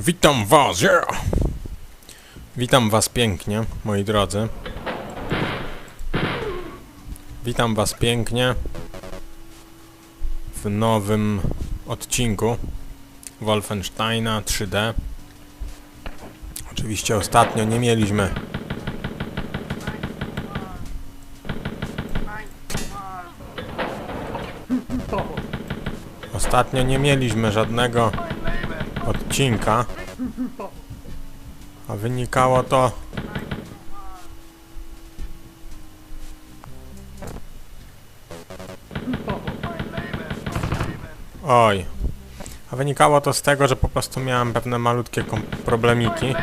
Witam was, yeah! Witam was pięknie, moi drodzy. Witam was pięknie w nowym odcinku Wolfensteina 3D. Oczywiście ostatnio nie mieliśmy Ostatnio nie mieliśmy żadnego odcinka, a wynikało to Oj. A wynikało to z tego, że po prostu miałem pewne malutkie problemiki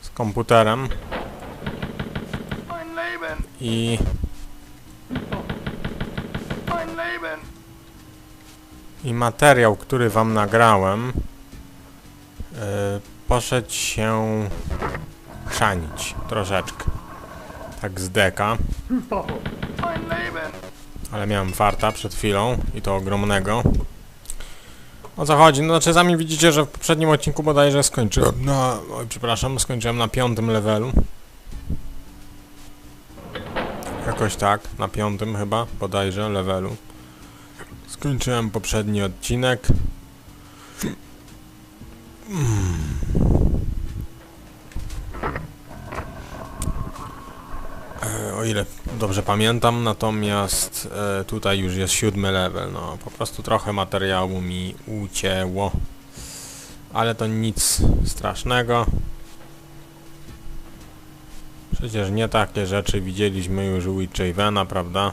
z komputerem i i materiał, który wam nagrałem, poszedł się chrzanić troszeczkę. Tak z deka, ale miałem farta przed chwilą i to ogromnego. O co chodzi? No znaczy sami widzicie, że w poprzednim odcinku bodajże skończyłem na... Oj, przepraszam, skończyłem na piątym levelu. Jakoś tak, na piątym chyba, bodajże levelu. Skończyłem poprzedni odcinek. E, O ile dobrze pamiętam, natomiast e, tutaj już jest siódmy level. No, po prostu trochę materiału mi ucięło. Ale to nic strasznego. Przecież nie takie rzeczy widzieliśmy już u Witchavena, prawda?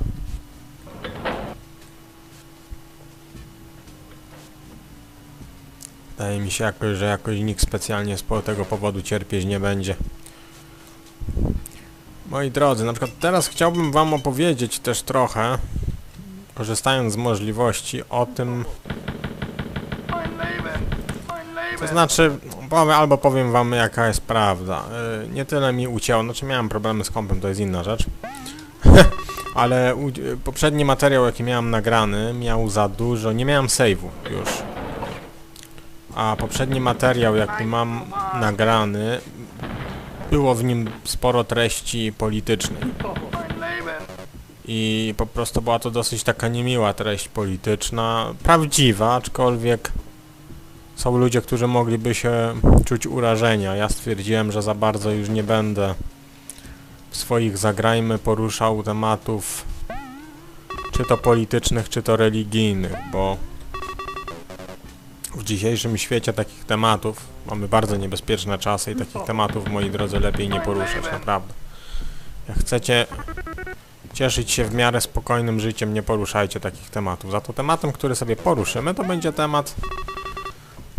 Wydaje mi się jakoś, że jakoś nikt specjalnie z tego powodu cierpieć nie będzie. Moi drodzy, na przykład teraz chciałbym wam opowiedzieć też trochę, korzystając z możliwości, o tym, to znaczy, powiem, albo powiem wam jaka jest prawda. Yy, nie tyle mi ucięło, znaczy miałem problemy z kompem, to jest inna rzecz. Ale poprzedni materiał jaki miałem nagrany miał za dużo, nie miałem save'u już. A poprzedni materiał jaki mam nagrany było w nim sporo treści Leben! I po prostu była to dosyć taka niemiła treść polityczna, prawdziwa, aczkolwiek są ludzie, którzy mogliby się czuć urażenia. Ja stwierdziłem, że za bardzo już nie będę w swoich zagrajmy poruszał tematów czy to politycznych, czy to religijnych, bo w dzisiejszym świecie takich tematów mamy bardzo niebezpieczne czasy i takich tematów, moi drodzy, lepiej nie poruszać, naprawdę. Jak chcecie cieszyć się w miarę spokojnym życiem, nie poruszajcie takich tematów. Za to tematem, który sobie poruszymy, to będzie temat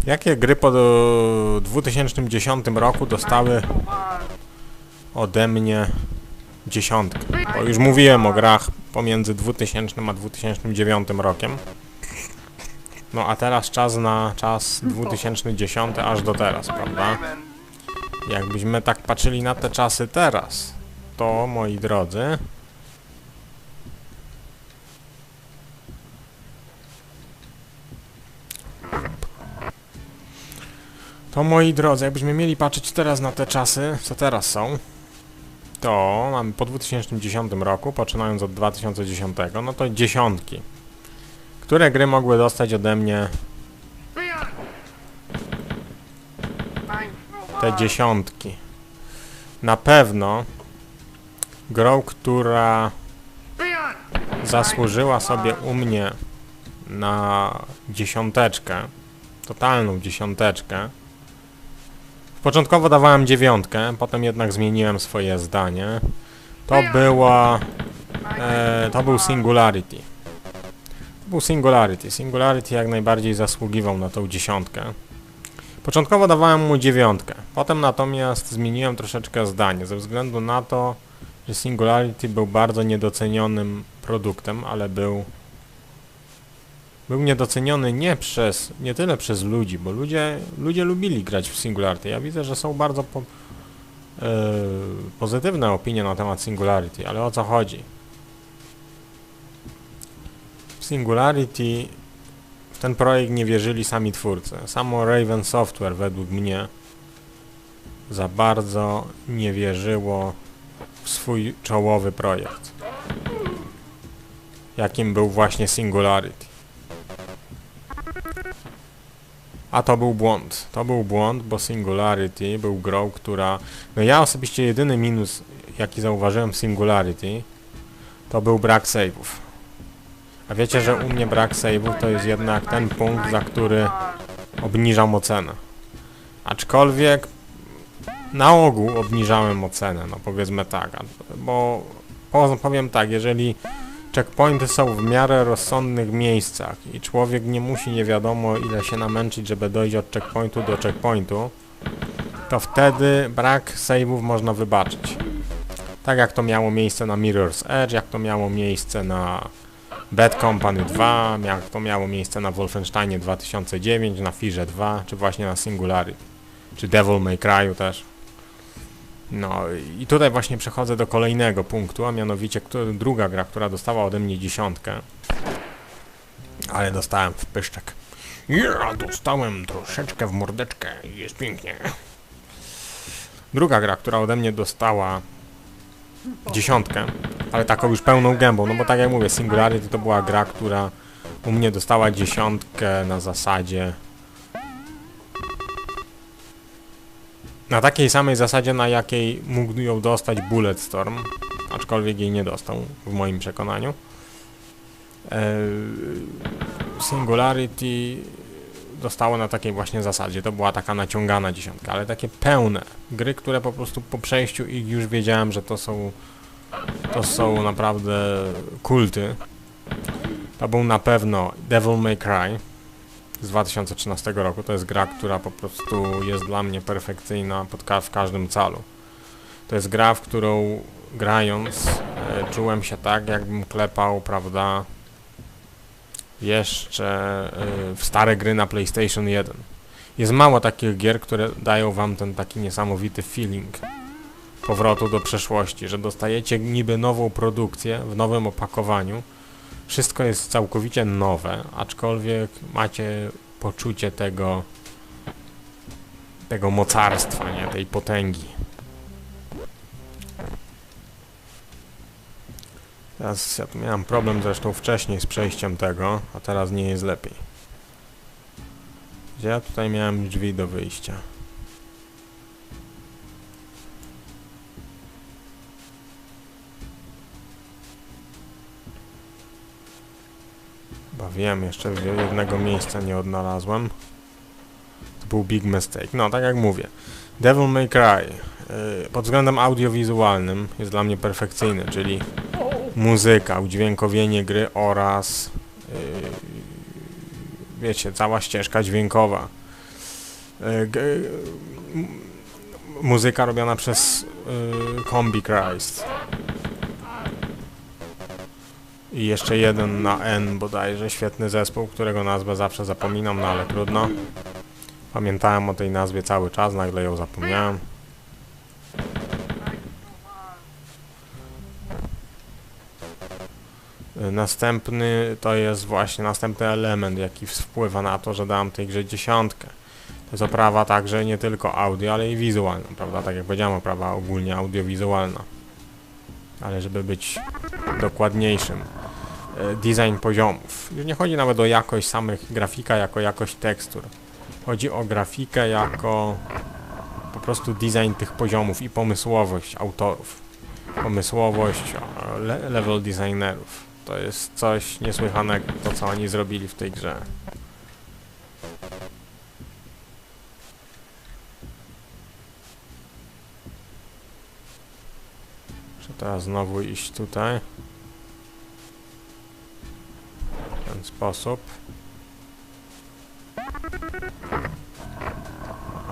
jakie gry po do 2010 roku dostały ode mnie dziesiątkę. Bo już mówiłem o grach pomiędzy 2000 a 2009 rokiem. No a teraz czas na czas 2010 aż do teraz, prawda? Jakbyśmy tak patrzyli na te czasy teraz, to moi drodzy, to moi drodzy, jakbyśmy mieli patrzeć teraz na te czasy, co teraz są, to mamy po 2010 roku, poczynając od 2010, no to dziesiątki. Które gry mogły dostać ode mnie te dziesiątki. Na pewno grą, która zasłużyła sobie u mnie na dziesiąteczkę, totalną dziesiąteczkę. Początkowo dawałem dziewiątkę, potem jednak zmieniłem swoje zdanie. To była... E, to był Singularity. To był Singularity. Singularity jak najbardziej zasługiwał na tą dziesiątkę. Początkowo dawałem mu dziewiątkę, potem natomiast zmieniłem troszeczkę zdanie, ze względu na to, że Singularity był bardzo niedocenionym produktem, ale był był niedoceniony nie przez, nie tyle przez ludzi, bo ludzie, ludzie lubili grać w Singularity. Ja widzę, że są bardzo po, e, pozytywne opinie na temat Singularity, ale o co chodzi? W Singularity w ten projekt nie wierzyli sami twórcy. Samo Raven Software według mnie za bardzo nie wierzyło w swój czołowy projekt. Jakim był właśnie Singularity. A to był błąd. To był błąd, bo Singularity był grą, która... No ja osobiście jedyny minus, jaki zauważyłem w Singularity, to był brak save'ów. A wiecie, że u mnie brak save'ów to jest jednak ten punkt, za który obniżam ocenę. Aczkolwiek na ogół obniżałem ocenę, no powiedzmy tak, bo po- powiem tak, jeżeli checkpointy są w miarę rozsądnych miejscach i człowiek nie musi nie wiadomo ile się namęczyć, żeby dojść od checkpointu do checkpointu, to wtedy brak save'ów można wybaczyć. Tak jak to miało miejsce na Mirror's Edge, jak to miało miejsce na Bad Company 2, jak to miało miejsce na Wolfensteinie 2009, na Firze 2, czy właśnie na Singularity, czy Devil May Cry'u też. No i tutaj właśnie przechodzę do kolejnego punktu, a mianowicie druga gra, która dostała ode mnie dziesiątkę. Ale dostałem w pyszczek. Ja dostałem troszeczkę w mordeczkę jest pięknie. Druga gra, która ode mnie dostała dziesiątkę, ale taką już pełną gębą, no bo tak jak mówię, Singularity to była gra, która u mnie dostała dziesiątkę na zasadzie na takiej samej zasadzie, na jakiej mógł ją dostać Bulletstorm, aczkolwiek jej nie dostał, w moim przekonaniu. Eee, Singularity dostało na takiej właśnie zasadzie, to była taka naciągana dziesiątka, ale takie pełne gry, które po prostu po przejściu ich już wiedziałem, że to są to są naprawdę kulty. To był na pewno Devil May Cry z 2013 roku. To jest gra, która po prostu jest dla mnie perfekcyjna pod w każdym calu. To jest gra, w którą grając e, czułem się tak, jakbym klepał, prawda, jeszcze e, w stare gry na PlayStation 1. Jest mało takich gier, które dają wam ten taki niesamowity feeling powrotu do przeszłości, że dostajecie niby nową produkcję w nowym opakowaniu. Wszystko jest całkowicie nowe, aczkolwiek macie poczucie tego tego mocarstwa, nie? Tej potęgi. Teraz ja tu miałem problem zresztą wcześniej z przejściem tego, a teraz nie jest lepiej. Gdzie ja tutaj miałem drzwi do wyjścia? Chyba wiem, jeszcze jednego miejsca nie odnalazłem. To był big mistake. No, tak jak mówię. Devil May Cry yy, pod względem audiowizualnym jest dla mnie perfekcyjny, czyli muzyka, udźwiękowienie gry oraz yy, wiecie, cała ścieżka dźwiękowa. Yy, muzyka robiona przez yy, Combi Christ. I jeszcze jeden na N bodajże, świetny zespół, którego nazwę zawsze zapominam, no ale trudno. Pamiętałem o tej nazwie cały czas, nagle ją zapomniałem. Następny to jest właśnie następny element, jaki wpływa na to, że dam tej grze dziesiątkę. To jest oprawa także nie tylko audio, ale i wizualna, prawda? Tak jak powiedziałem, oprawa ogólnie audiowizualna. Ale żeby być dokładniejszym e, design poziomów. Już nie chodzi nawet o jakość samych grafika jako jakość tekstur. Chodzi o grafikę jako po prostu design tych poziomów i pomysłowość autorów. Pomysłowość e, le level designerów. To jest coś niesłychanego, to co oni zrobili w tej grze. Muszę teraz znowu iść tutaj. W ten sposób.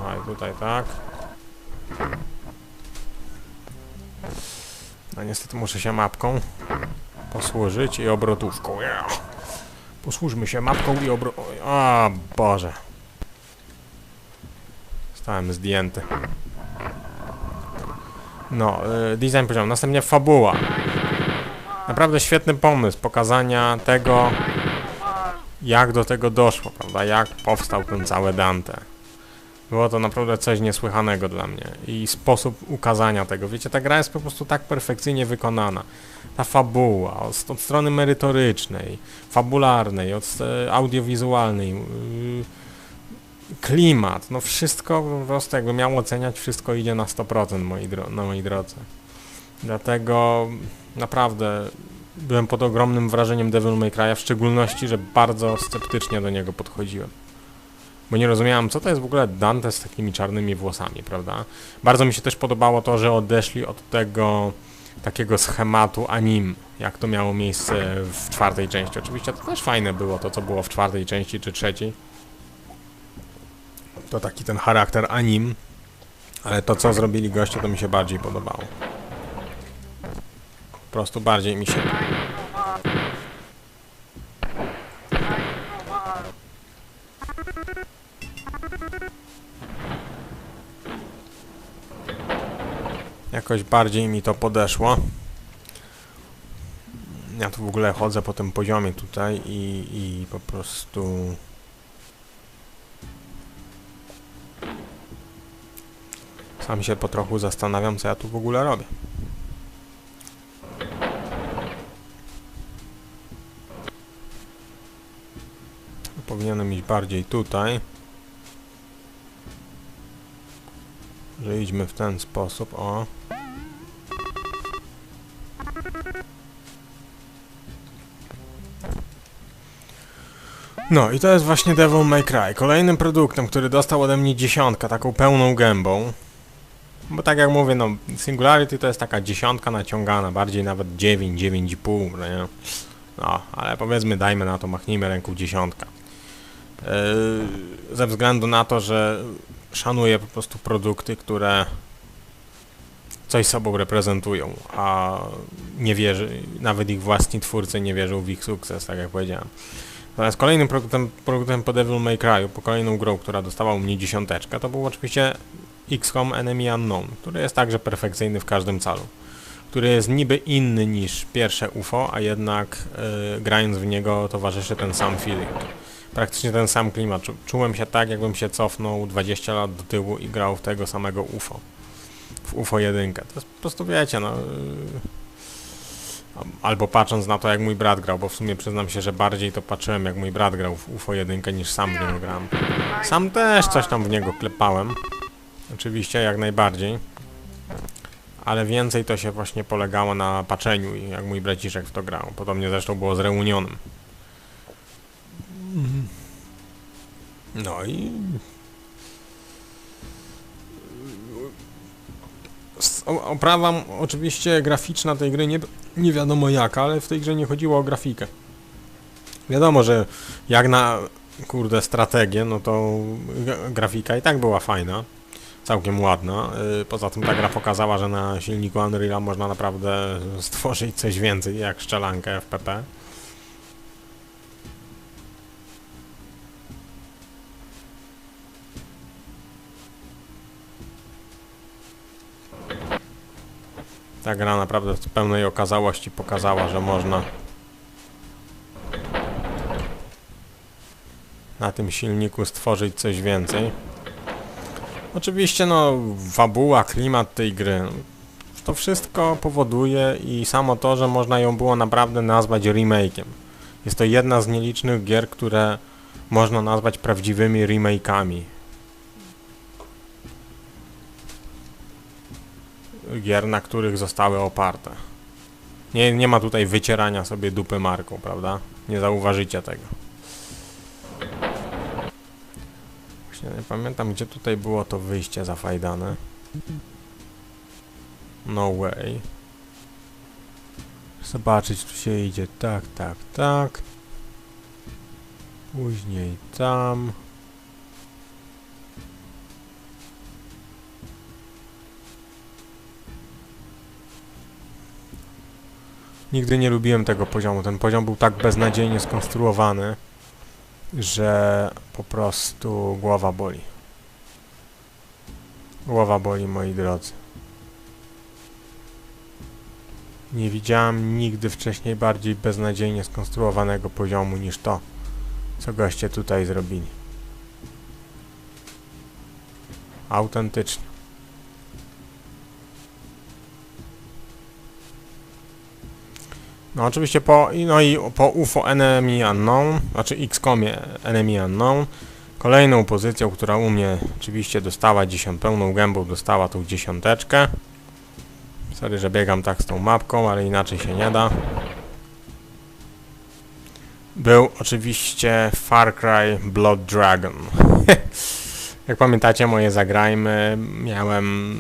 A i tutaj tak. No niestety muszę się mapką posłużyć i obrotówką. Posłużmy się mapką i obro... A Boże. Zostałem zdjęty. No, y, design poziomu. Następnie fabuła. Naprawdę świetny pomysł pokazania tego, jak do tego doszło, prawda? Jak powstał ten cały Dante. Było to naprawdę coś niesłychanego dla mnie i sposób ukazania tego. Wiecie, ta gra jest po prostu tak perfekcyjnie wykonana. Ta fabuła, od, od strony merytorycznej, fabularnej, od audiowizualnej, yy, klimat, no wszystko po prostu jakby miało oceniać, wszystko idzie na 100% moi dro- na mojej drodze. Dlatego naprawdę byłem pod ogromnym wrażeniem Devil May Cry'a, w szczególności, że bardzo sceptycznie do niego podchodziłem. Bo nie rozumiałem, co to jest w ogóle Dante z takimi czarnymi włosami, prawda? Bardzo mi się też podobało to, że odeszli od tego takiego schematu anim, jak to miało miejsce w czwartej części. Oczywiście to też fajne było, to co było w czwartej części czy trzeciej. To taki ten charakter anim, ale to co zrobili goście, to mi się bardziej podobało. Po prostu bardziej mi się Jakoś bardziej mi to podeszło. Ja tu w ogóle chodzę po tym poziomie tutaj i, i po prostu... Sam się po trochu zastanawiam, co ja tu w ogóle robię. Powinienem iść bardziej tutaj. Że idźmy w ten sposób, o. No i to jest właśnie Devil May Cry. Kolejnym produktem, który dostał ode mnie dziesiątkę, taką pełną gębą. Bo tak jak mówię, no Singularity to jest taka dziesiątka naciągana, bardziej nawet 9, 9,5, no nie? No, ale powiedzmy, dajmy na to, machnijmy ręką dziesiątka. Yy, ze względu na to, że szanuję po prostu produkty, które coś sobą reprezentują, a nie wierzy, nawet ich własni twórcy nie wierzą w ich sukces, tak jak powiedziałem. Natomiast kolejnym produktem, produktem po Devil May Cry, po kolejną grą, która dostała u mnie dziesiąteczkę, to był oczywiście XCOM Enemy Unknown, który jest także perfekcyjny w każdym calu. Który jest niby inny niż pierwsze UFO, a jednak yy, grając w niego towarzyszy ten sam feeling praktycznie ten sam klimat. Czu- Czułem się tak, jakbym się cofnął 20 lat do tyłu i grał w tego samego UFO. W UFO 1. To jest po prostu, wiecie, no... yy, Albo patrząc na to, jak mój brat grał, bo w sumie przyznam się, że bardziej to patrzyłem, jak mój brat grał w UFO 1 niż sam w niego grałem. Sam też coś tam w niego klepałem. Oczywiście, jak najbardziej. Ale więcej to się właśnie polegało na patrzeniu i jak mój braciszek w to grał. Podobnie zresztą było z Reunionem. No i... Oprawa oczywiście graficzna tej gry nie, nie wiadomo jaka, ale w tej grze nie chodziło o grafikę. Wiadomo, że jak na kurde strategię, no to gra- grafika i tak była fajna. Całkiem ładna. Yy, Poza tym ta gra pokazała, że na silniku Unreal'a można naprawdę stworzyć coś więcej jak szczelankę FPP. Ta gra naprawdę w pełnej okazałości pokazała, że można na tym silniku stworzyć coś więcej. Oczywiście no, fabuła, klimat tej gry, to wszystko powoduje i samo to, że można ją było naprawdę nazwać remake'iem. Jest to jedna z nielicznych gier, które można nazwać prawdziwymi remake'ami. Gier, na których zostały oparte. Nie, nie ma tutaj wycierania sobie dupy marką, prawda? Nie zauważycie tego. Właśnie nie pamiętam, gdzie tutaj było to wyjście zafajdane. No way. Zobaczyć, tu się idzie tak, tak, tak. Później tam. Nigdy nie lubiłem tego poziomu. Ten poziom był tak beznadziejnie skonstruowany, że po prostu głowa boli. Głowa boli, moi drodzy. Nie widziałem nigdy wcześniej bardziej beznadziejnie skonstruowanego poziomu niż to, Co goście tutaj zrobili? Autentycznie. No oczywiście po, no i po UFO Enemy Unknown, znaczy XCOMie Enemy Unknown, kolejną pozycją, która u mnie oczywiście dostała dziesiąt, pełną gębą dostała tą dziesiąteczkę. Sorry, że biegam tak z tą mapką, ale inaczej się nie da. Był oczywiście Far Cry Blood Dragon. Jak pamiętacie moje zagrajmy, miałem,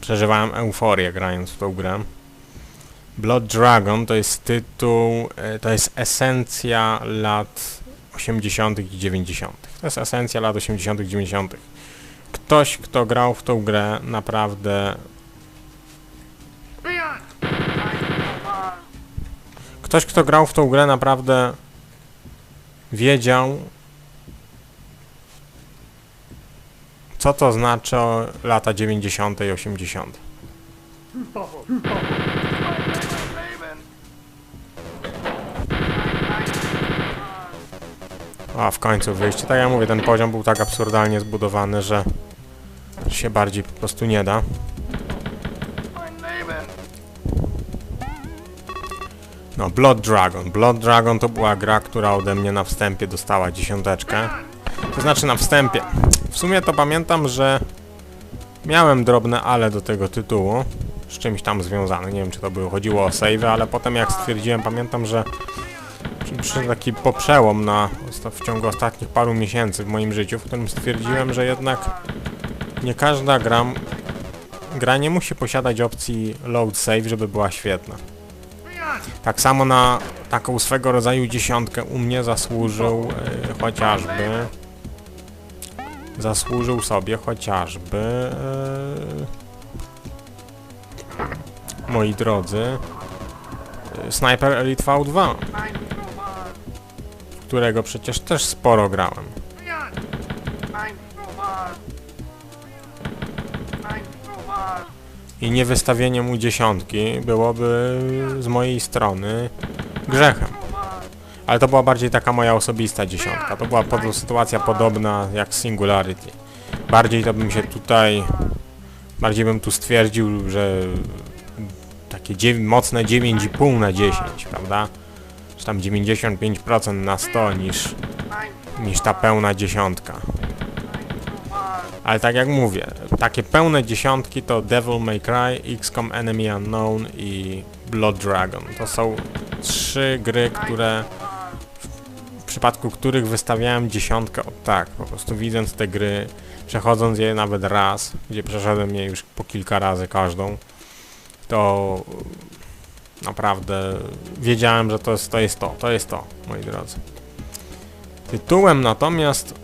przeżywałem euforię grając w tą grę. Blood Dragon to jest tytuł, e, to jest esencja lat 80. i 90. To jest esencja lat 80. i 90. Ktoś, kto grał w tą grę, naprawdę. Ktoś, kto grał w tą grę, naprawdę wiedział, co to znaczy lata 90. i 80. A w końcu wyjście. Tak jak mówię, ten poziom był tak absurdalnie zbudowany, że się bardziej po prostu nie da. No, Blood Dragon. Blood Dragon to była gra, która ode mnie na wstępie dostała dziesiąteczkę. To znaczy na wstępie. W sumie to pamiętam, że miałem drobne ale do tego tytułu. Z czymś tam związane. Nie wiem, czy to było, chodziło o save, ale potem jak stwierdziłem, pamiętam, że przyszedł taki poprzełom na, w ciągu ostatnich paru miesięcy w moim życiu, w którym stwierdziłem, że jednak nie każda gra, gra nie musi posiadać opcji load save, żeby była świetna. Tak samo na taką swego rodzaju dziesiątkę u mnie zasłużył e, chociażby. Zasłużył sobie chociażby. E, moi drodzy. e, Sniper Elite V2, Mein Robot! w którego przecież też sporo grałem. I nie wystawienie mu dziesiątki byłoby z mojej strony grzechem. Ale to była bardziej taka moja osobista dziesiątka. To była pod, sytuacja podobna jak Singularity. Bardziej to bym się tutaj... Bardziej bym tu stwierdził, że takie dziew- mocne 9,5 na 10, prawda? Tam 95% na 100 niż, niż ta pełna dziesiątka. Ale tak jak mówię, takie pełne dziesiątki to Devil May Cry, XCOM Enemy Unknown i Blood Dragon. To są trzy gry, które w przypadku których wystawiałem dziesiątkę od tak. Po prostu widząc te gry, przechodząc je nawet raz, gdzie przeszedłem je już po kilka razy każdą, to naprawdę wiedziałem, że to jest to, jest to, to jest to, moi drodzy. Tytułem natomiast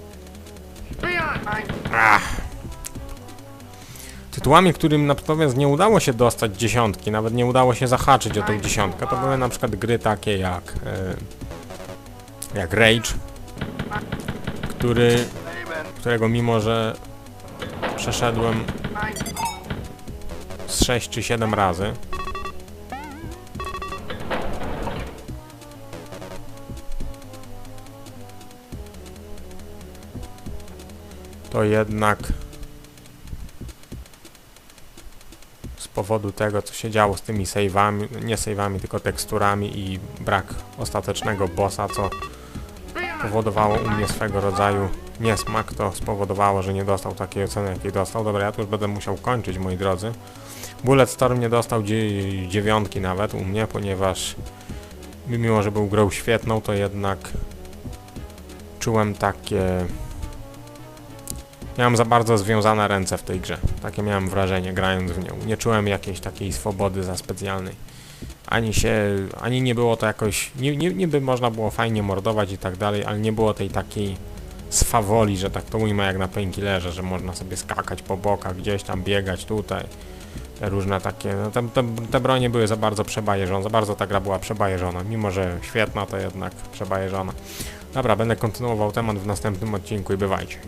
Ach. Tytułami, którym natomiast nie udało się dostać dziesiątki, nawet nie udało się zahaczyć o tą dziesiątkę, to były na przykład gry takie jak e, jak Rage, który, którego mimo, że przeszedłem z 6 czy 7 razy, to jednak z powodu tego, co się działo z tymi save'ami, nie save'ami, tylko teksturami i brak ostatecznego bossa, co powodowało u mnie swego rodzaju niesmak, to spowodowało, że nie dostał takiej oceny, jakiej dostał. Dobra, ja tu już będę musiał kończyć, moi drodzy. Bulletstorm nie dostał dzie- dziewiątki nawet u mnie, ponieważ mimo, że był grą świetną, to jednak czułem takie... Miałem za bardzo związane ręce w tej grze. Takie miałem wrażenie, grając w nią. Nie czułem jakiejś takiej swobody za specjalnej. Ani się, ani nie było to jakoś, nie, nie, niby można było fajnie mordować i tak dalej, ale nie było tej takiej swawoli, że tak to ujmę jak na painkillerze, że można sobie skakać po bokach, gdzieś tam biegać tutaj. Te różne takie, no te, te, te bronie były za bardzo przebajeżone, za bardzo ta gra była przebajeżona, mimo że świetna, to jednak przebajeżona. Dobra, będę kontynuował temat w następnym odcinku i bywajcie.